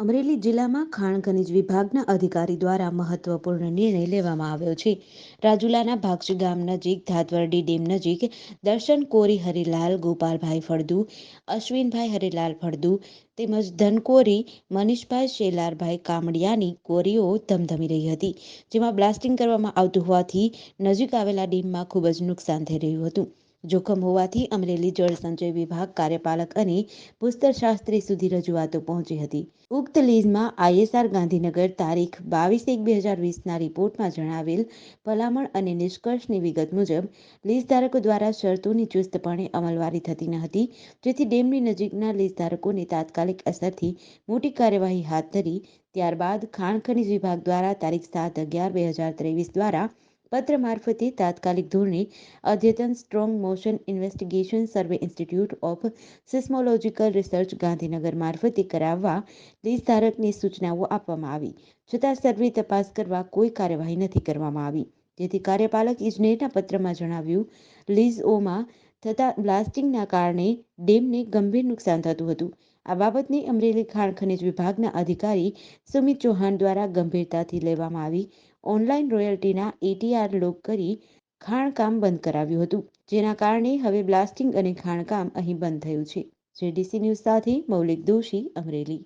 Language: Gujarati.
અમરેલી જિલ્લામાં ખાણ ખનીજ વિભાગના અધિકારી દ્વારા મહત્વપૂર્ણ નિર્ણય લેવામાં આવ્યો છે. રાજુલાના ભાક્ષ ગામ નજીક, ધાતવરડી ડેમ નજીક, દર્શન કોરી હરિલાલ, ગોપાલભાઈ ફળદુ, અશ્વિનભાઈ હરિલાલ ફળદુ તેમજ ધનકોરી, મનીષભાઈ શેલારભાઈ કામડિયાની કોરીઓ ધમધમી રહી હતી, જેમાં બ્લાસ્ટિંગ કરવામાં આવતું હોવાથી નજીક આવેલા ડેમમાં ખૂબ જ નુકસાન થઈ રહ્યું હતું. જોખમ હોવાથી અમરેલી જળસંચય વિભાગ કાર્યપાલક અને ભૂસ્તરશાસ્ત્રી સુધી રજૂઆતો પહોંચી હતી. ઉક્ત લીઝમાં આઈએસઆર ગાંધીનગર તારીખ બાવીસ એક બે હજાર વીસના રિપોર્ટમાં જણાવેલ ભલામણ અને નિષ્કર્ષની વિગત મુજબ, લીઝધારકો દ્વારા શરતોની ચુસ્તપણે અમલવારી થતી ન હતી, જેથી ડેમની નજીકના લીઝધારકોને તાત્કાલિક અસરથી મોટી કાર્યવાહી હાથ ધરી, ત્યારબાદ ખાણ ખનીજ વિભાગ દ્વારા તારીખ સાત અગિયાર બે હજાર ત્રેવીસ દ્વારા પત્ર મારફતે તાત્કાલિક ધોરણે અદ્યતન strong motion investigation survey institute of seismological research Gandhinagar મારફતે કરાવવા લીઝધારકને સૂચનાઓ આપવામાં આવી. છતાં સર્વે તપાસ કરવા કોઈ કાર્યવાહી નથી કરવામાં આવી. જેથી કાર્યપાલક ઇજનેરના પત્રમાં જણાવ્યું લીઝઓમાં થતા બ્લાસ્ટિંગના કારણે ડેમને ગંભીર નુકસાન થતું હતું. આ બાબતને અમરેલી ખાણ ખનિજ વિભાગના અધિકારી સુમિત ચૌહાણ દ્વારા ગંભીરતાથી લેવામાં આવી. ઓનલાઈન રોયલ્ટીના એટીઆર લોક કરી ખાણકામ બંધ કરાવ્યું હતું, જેના કારણે હવે બ્લાસ્ટિંગ અને ખાણકામ અહીં બંધ થયું છે. જેડીસી ન્યૂઝ સાથે મૌલિક દોશી અમરેલી.